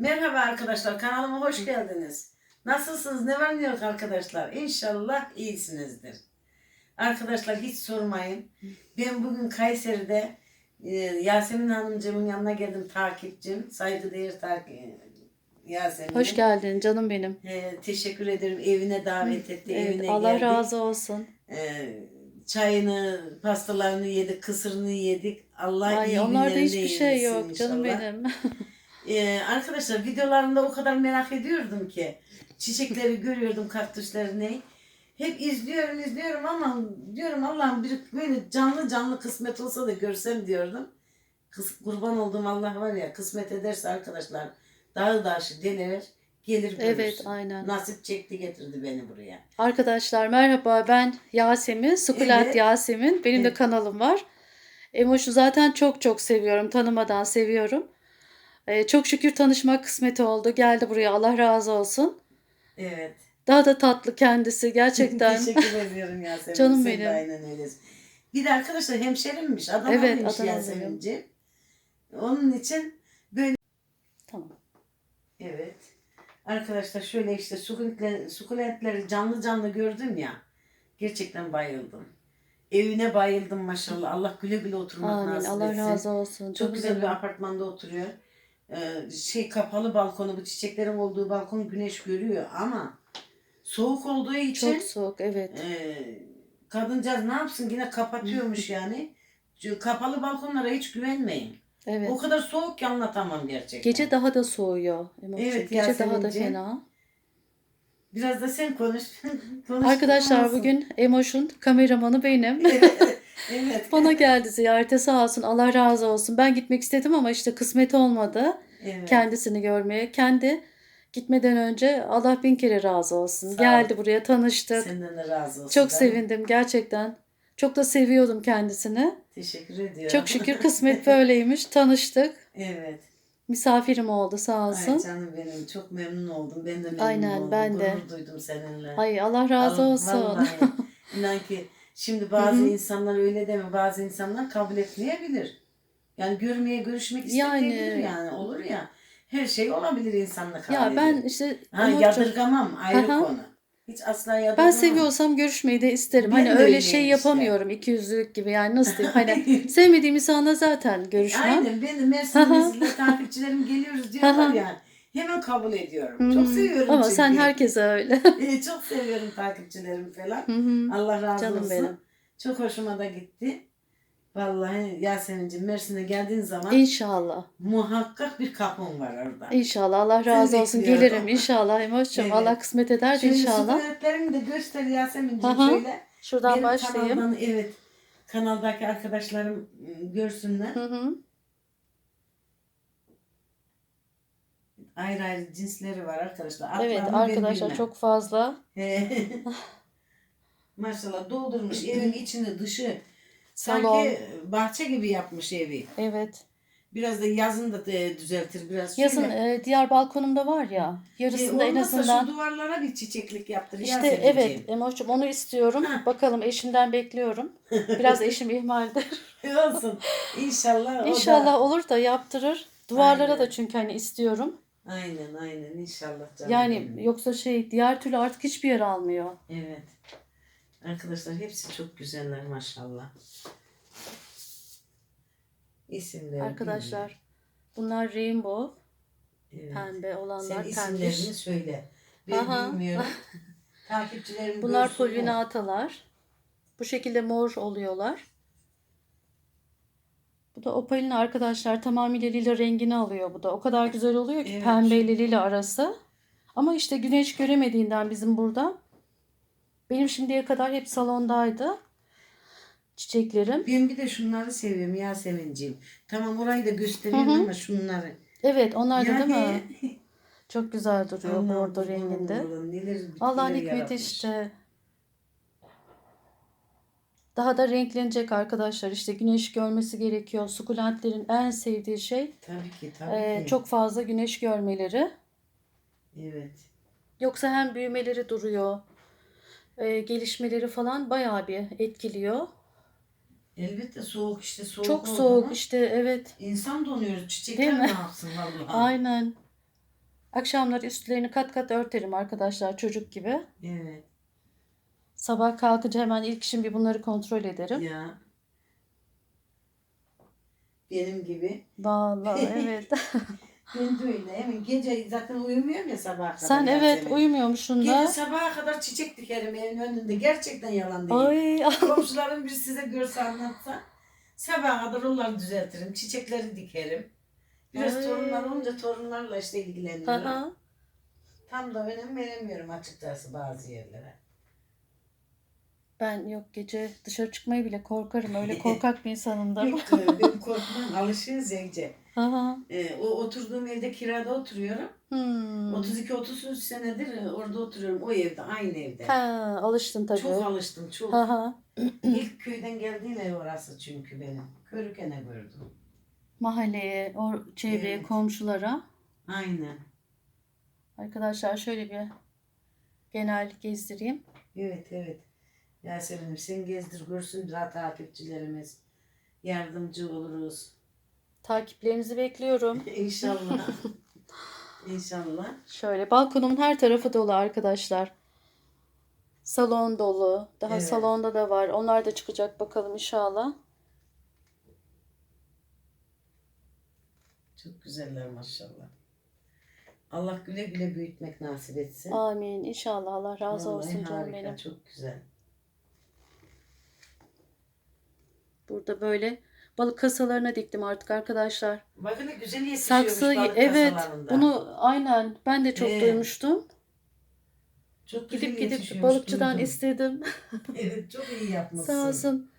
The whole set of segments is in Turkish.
Merhaba arkadaşlar, kanalıma hoş geldiniz. Nasılsınız, ne var ne yok arkadaşlar? İnşallah iyisinizdir. Arkadaşlar hiç sormayın. Ben bugün Kayseri'de e, Yasemin Hanımcığımın yanına geldim takipçim. Saygıdeğer takip Yasemin. Hoş geldin canım benim. E, teşekkür ederim. Evine davet etti. Evet, evine Allah geldik. razı olsun. E, çayını, pastalarını yedik, kısırını yedik. Allah Ay iyi onlarda hiçbir şey yok canım inşallah. benim. Ee, arkadaşlar videolarında o kadar merak ediyordum ki çiçekleri görüyordum kaktüsleri ne. Hep izliyorum izliyorum ama diyorum Allah'ım bir böyle canlı canlı kısmet olsa da görsem diyordum. Kız, kurban olduğum Allah var ya kısmet ederse arkadaşlar dağı daşı deler gelir görürsün. evet aynen. Nasip çekti getirdi beni buraya. Arkadaşlar merhaba ben Yasemin. Sukulent Evet. Yasemin. Benim de Evet. kanalım var. Emoş'u zaten çok çok seviyorum. Tanımadan seviyorum. Ee, çok şükür tanışmak kısmeti oldu. Geldi buraya Allah razı olsun. Evet. Daha da tatlı kendisi gerçekten. Teşekkür ediyorum Yasemin. Canım Sen de benim. aynen öylesin. Bir de arkadaşlar hemşerimmiş. Adam Evet, evet, Adanalıyım. Yasemin'ciğim. Onun için tamam. evet. Arkadaşlar şöyle işte sukulentler, sukulentleri canlı canlı gördüm ya. Gerçekten bayıldım. Evine bayıldım maşallah. Allah güle güle oturmak Amin. nasip Allah etsin. razı olsun. Çok, Çok, güzel bir güzel. apartmanda oturuyor. Ee, şey kapalı balkonu bu çiçeklerin olduğu balkon güneş görüyor ama soğuk olduğu için Çok soğuk evet. ee, kadıncağız ne yapsın yine kapatıyormuş yani. Kapalı balkonlara hiç güvenmeyin. Evet. O kadar soğuk ki anlatamam gerçekten. Gece daha da soğuyor. Evet, Gece daha da Yasemin'ciğim. fena. Biraz da sen konuş. Konuş- Arkadaşlar bugün Emoş'un kameramanı benim. evet. Bana geldi ziyarete sağ olsun Allah razı olsun. Ben gitmek istedim ama işte kısmet olmadı evet. kendisini görmeye. Kendi gitmeden önce Allah bin kere razı olsun. Sağ ol. geldi buraya tanıştık. Senden de razı olsun. Çok sevindim gerçekten. Çok da seviyordum kendisini. Teşekkür ediyorum. Çok şükür kısmet böyleymiş. Tanıştık. Evet. Misafirim oldu sağ olsun. Ay canım benim çok memnun oldum. Ben de memnun Aynen, oldum. ben de. Gurur duydum seninle. Ay Allah razı Allah- olsun. Vallahi. İnan ki şimdi bazı Hı hı. insanlar öyle deme. Bazı insanlar kabul etmeyebilir. Yani görmeye, görüşmek Yani- istemeyebilir yani. Olur ya. Her şey olabilir insanla kabul Ya ben işte Ha, Emoş'cum, yadırgamam ayrı Hı hı. konu. Hiç asla yadırgamam. Ben seviyorsam görüşmeyi de isterim. Ben hani öyle şey işte. yapamıyorum. iki yüzlülük gibi yani nasıl diyeyim. Hani sevmediğim insanla zaten görüşmem. Aynen ben de Hı Mersin hı. Mersin'de takipçilerim geliyoruz diyorlar Hı hı. ya. Hemen kabul ediyorum. Hı Çok hı. seviyorum Ama çünkü. sen herkese öyle. Ee, çok seviyorum takipçilerimi falan. Hı hı. Allah razı Canım olsun. benim. Çok hoşuma da gitti. Vallahi Yasemin'ciğim Mersin'e geldiğin zaman İnşallah. muhakkak bir kapın var orada. İnşallah Allah razı Seni olsun. Gelirim inşallah Emoş'cum. Evet. Allah kısmet eder de Şöyle inşallah. sukulentlerimi de göster Yasemin'ciğim Hı hı. şöyle. Şuradan Benim başlayayım. kanaldan evet kanaldaki arkadaşlarım ıı, görsünler. Hı hı. Ayrı ayrı cinsleri var arkadaşlar. Evet Adlarını ben arkadaşlar çok fazla. Maşallah doldurmuş evin içini dışı. Salon. Sanki bahçe gibi yapmış evi. Evet. Biraz da yazın da e, düzeltir biraz. Yazın Şöyle, e, diğer balkonumda var ya. e, Yarısında en olmazsa azından. şu duvarlara bir çiçeklik yaptır. İşte Yasemin'ciğim. evet Emoş'cum onu istiyorum. Ha. Bakalım eşimden bekliyorum. Biraz eşim ihmaldir. Olsun. İnşallah. o da- İnşallah olur da yaptırır. Duvarlara Aynen. da çünkü hani istiyorum. Aynen aynen inşallah canım. Yani benim. yoksa şey diğer türlü artık hiçbir yer almıyor. Evet. Arkadaşlar hepsi çok güzeller maşallah. İsimleri Arkadaşlar bunlar rainbow bilmiyorum. Evet. pembe olanlar Sen pembiş. isimlerini söyle. Ben Aha. bilmiyorum. Takipçilerim Bunlar görsünler. pollinatalar. Bu şekilde mor oluyorlar. Bu da opalin arkadaşlar tamamıyla lila rengini alıyor bu da. O kadar güzel oluyor ki Evet. pembe ile lila arası. Ama işte güneş göremediğinden bizim burada. Benim şimdiye kadar hep salondaydı. Çiçeklerim. Ben bir de şunları seviyorum Yasemin'ciğim. Tamam orayı da gösteriyorum ama şunları. Evet onlar da değil mi? Yani- Çok güzel duruyor bordo renginde. Allah'ın hikmeti yaratmış. işte. Daha da renklenecek arkadaşlar. İşte güneş görmesi gerekiyor. Sukulentlerin en sevdiği şey Tabii ki tabii e, ki. çok fazla güneş görmeleri. Evet. Yoksa hem büyümeleri duruyor, e, gelişmeleri falan bayağı bir etkiliyor. Elbette soğuk işte soğuk Çok soğuk mu işte evet. İnsan donuyor. Çiçekler ne yapsın vallahi. Aynen. Akşamları üstlerini kat kat örterim arkadaşlar çocuk gibi. Evet. Sabah kalkınca hemen ilk işim bir bunları kontrol ederim. Ya. Benim gibi. Vallahi evet. Ben de öyle. Hemen gece zaten uyumuyorum ya sabaha kadar. Sen evet Yasemin. uyumuyormuşsun Gece da. sabaha kadar çiçek dikerim evin önünde. Gerçekten yalan değil. Ay Komşularım bir size görse anlatsa. Sabaha kadar onları düzeltirim. Çiçekleri dikerim. Biraz Ay. torunlar olunca torunlarla işte ilgileniyorum. Aha. Tam da önem veremiyorum açıkçası bazı yerlere. Ben yok gece dışarı çıkmayı bile korkarım. Öyle korkak bir insanımdır. Yok, ben korkmam. Alışığız ya iyice. Aha. Ee, o oturduğum evde kirada oturuyorum. Hmm. 32-33 senedir e, orada oturuyorum. O evde, aynı evde. Ha, alıştın tabii. Çok alıştım, çok. Aha. İlk köyden geldiğim ev orası çünkü benim. Körükene gördüm. Mahalleye, o çevreye, Evet. komşulara. Aynen. Arkadaşlar şöyle bir genel gezdireyim. Evet, evet. Yasemin'im sen gezdir görsün biraz takipçilerimiz. Yardımcı oluruz. Takiplerinizi bekliyorum. İnşallah. İnşallah. Şöyle balkonumun her tarafı dolu arkadaşlar. Salon dolu. Daha Evet. salonda da var. Onlar da çıkacak bakalım inşallah. Çok güzeller maşallah. Allah güle güle büyütmek nasip etsin. Amin. İnşallah Allah razı Vallahi olsun canım benim. Çok güzel. Burada böyle balık kasalarına diktim artık arkadaşlar. Bakın ne güzel yetişiyormuş Saksı balık evet. kasalarında. Bunu aynen ben de çok Evet. duymuştum. çok güzel Gidip gidip yetişiyormuş, balıkçıdan duydum. istedim. Evet çok iyi yapmışsın. Sağ olsun.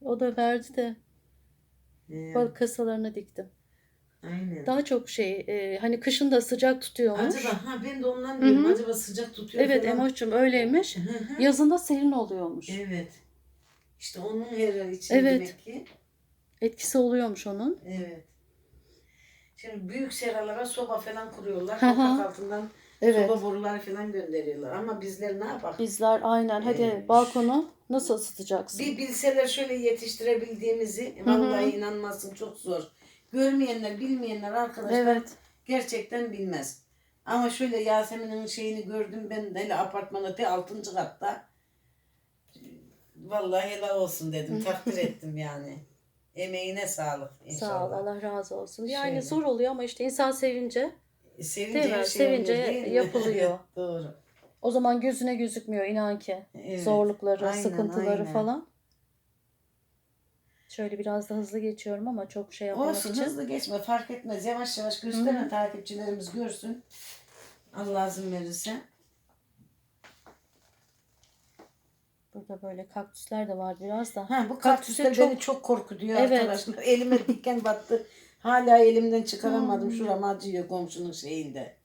O da verdi de Ee, balık kasalarına diktim. Aynen. Daha çok şey e, hani kışın da sıcak tutuyormuş. Acaba ha ben de ondan Hı diyorum. hı. Acaba sıcak tutuyor Evet falan. Emoş'cum öyleymiş. Hı hı. Yazında serin oluyormuş. evet. İşte onun her için Evet. demek ki. Etkisi oluyormuş onun. Evet. Şimdi büyük seralara soba falan kuruyorlar. Toprak altından Evet. soba boruları falan gönderiyorlar. Ama bizler ne yapar? Bizler aynen. Hadi Evet. balkonu nasıl ısıtacaksın? Bir bilseler şöyle yetiştirebildiğimizi vallahi inanmazsın çok zor. Görmeyenler, bilmeyenler arkadaşlar Evet. gerçekten bilmez. Ama şöyle Yasemin'in şeyini gördüm ben hele apartmanda te 6. katta. Vallahi helal olsun dedim. takdir ettim yani. Emeğine sağlık inşallah. Sağ ol. Allah razı olsun. Yani Şöyle. zor oluyor ama işte insan sevince Sevince Değil mi? şey Sevince oluyor, değil mi? yapılıyor. Doğru. o zaman gözüne gözükmüyor inan ki. Evet. Zorlukları, Aynen, sıkıntıları aynen. falan. Şöyle biraz da hızlı geçiyorum ama çok şey yapmak Olsun için. hızlı geçme fark etmez. Yavaş yavaş gösterme takipçilerimiz görsün. Allah izin verirse. Burada böyle kaktüsler de var biraz da. Ha bu Kaktüse kaktüsler çok- beni çok korkutuyor Evet. arkadaşlar. Elime diken battı. Hala elimden çıkaramadım. Şuram acıyor komşunun şeyinde.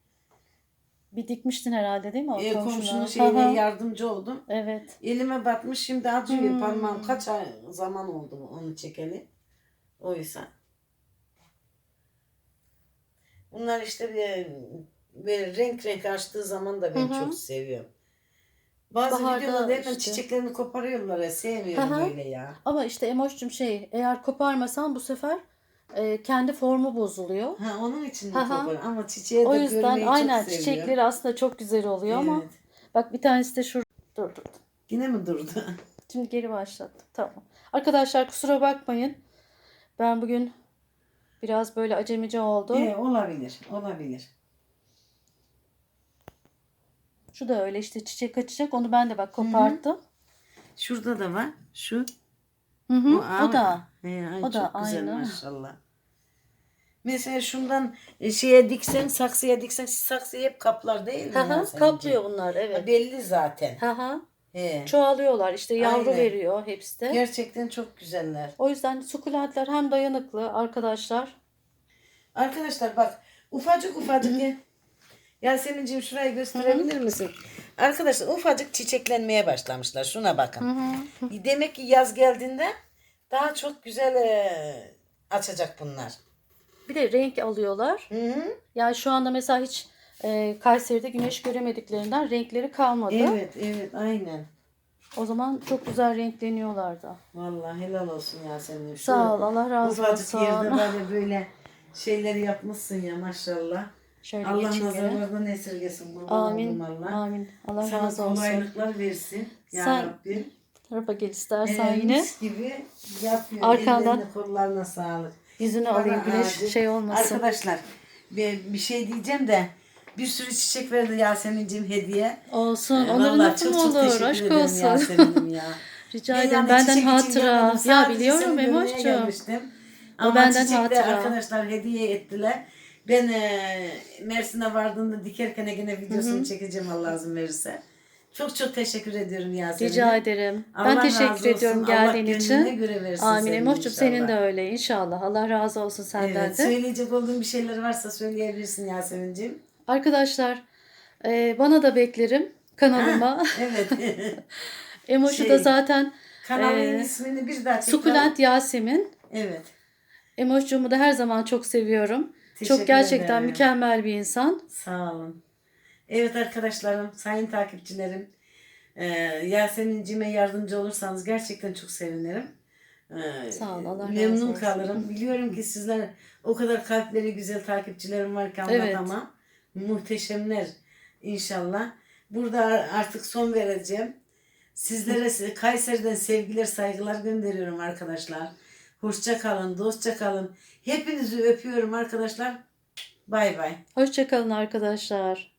Bir dikmiştin herhalde değil mi o E, komşuna? komşunun şeyine hı. yardımcı oldum. Evet. Elime batmış şimdi acıyor Hmm. parmağım. Kaç ay zaman oldu onu çekeli. Oysa. Bunlar işte bir, böyle renk renk açtığı zaman da ben Hı hı. çok seviyorum. Bazı Baharda videolarda hemen işte. çiçeklerini koparıyorlar ya sevmiyorum hı. böyle ya. Ama işte Emoş'cum şey eğer koparmasan bu sefer e, kendi formu bozuluyor. Ha onun için Hı hı. kopar? Ama çiçeği de O yüzden görmeyi aynen çok seviyorum. çiçekleri aslında çok güzel oluyor ama Evet. bak bir tanesi de şurada. Dur dur. Yine mi durdu? Şimdi geri başlattım. Tamam. Arkadaşlar kusura bakmayın. Ben bugün biraz böyle acemice oldu. Ee, olabilir, olabilir. Şu da öyle işte çiçek açacak. Onu ben de bak koparttım. Şurada da var. Şu. Hı hı. O, ağır. da. He, ay, O çok da güzel aynı. maşallah. Mesela şundan e, şeye diksen, saksıya diksen, saksıyı hep kaplar değil mi? Hı? Kaplıyor bunlar Ha, evet. belli zaten. Hı hı. He. Çoğalıyorlar işte yavru Aynen. veriyor hepsi de. Gerçekten çok güzeller. O yüzden sukulentler hem dayanıklı arkadaşlar. Arkadaşlar bak ufacık ufacık. Yasemin'ciğim şurayı gösterebilir misin? Arkadaşlar ufacık çiçeklenmeye başlamışlar. Şuna bakın. Demek ki yaz geldiğinde daha çok güzel e, açacak bunlar. Bir de renk alıyorlar. Hı hı. Yani şu anda mesela hiç e, Kayseri'de güneş göremediklerinden renkleri kalmadı. Evet evet aynen. O zaman çok güzel renkleniyorlar da. Vallahi helal olsun Yasemin. Şu Sağ ol Allah razı Ufacık yerde olsun. böyle böyle şeyleri yapmışsın ya maşallah. Şöyle Allah nazarlardan esirgesin. Kurban Amin. Allah. Amin. Allah Sana razı olsun. kolaylıklar versin. Ya Sen Rabbi. Tarafa gel istersen Ee, yine. gibi yapıyor. Arkandan. Ellerine kollarına sağlık. Yüzünü Bana alayım güneş ağacı. şey olmasın. Arkadaşlar bir, bir şey diyeceğim de bir sürü çiçek verdi Yasemin'cim hediye. Olsun. Ee, Onların lafı çok mı çok olur? Aşk olsun. Ya. Rica ederim. yani Benden hatıra. Ya biliyorum gelmiştim. O Ama benden hatıra. arkadaşlar hediye ettiler. Ben e, Mersin'e vardığımda dikerken gene videosunu çekeceğim Allah izin verirse. Çok çok teşekkür ediyorum Yasemin'e. Rica ederim. Allah ben teşekkür olsun. ediyorum Allah geldiğin gönlüne için. göre versin Amin. Emoş'cum senin de öyle inşallah. Allah razı olsun senden Evet, de. söyleyecek olduğun bir şeyler varsa söyleyebilirsin Yasemin'ciğim. Arkadaşlar e, bana da beklerim kanalıma. Evet. Emoş'u Şey, da zaten Kanalın Ee, ismini bir daha tekrar. Sukulent Yasemin. Evet. Emoş'cumu da her zaman çok seviyorum. Teşekkür çok gerçekten ederim. mükemmel bir insan. Sağ olun. Evet arkadaşlarım, sayın takipçilerim. E, Yasemin'cime yardımcı olursanız gerçekten çok sevinirim. E, Sağ ol, Allah razı Memnun olsun. kalırım. Biliyorum ki sizler o kadar kalpleri güzel takipçilerim var ki Evet. anlatamam. Muhteşemler inşallah. Burada artık son vereceğim. Sizlere Kayseri'den sevgiler, saygılar gönderiyorum arkadaşlar. Hoşça kalın, dostça kalın. Hepinizi öpüyorum arkadaşlar. Bay bay. Hoşçakalın arkadaşlar.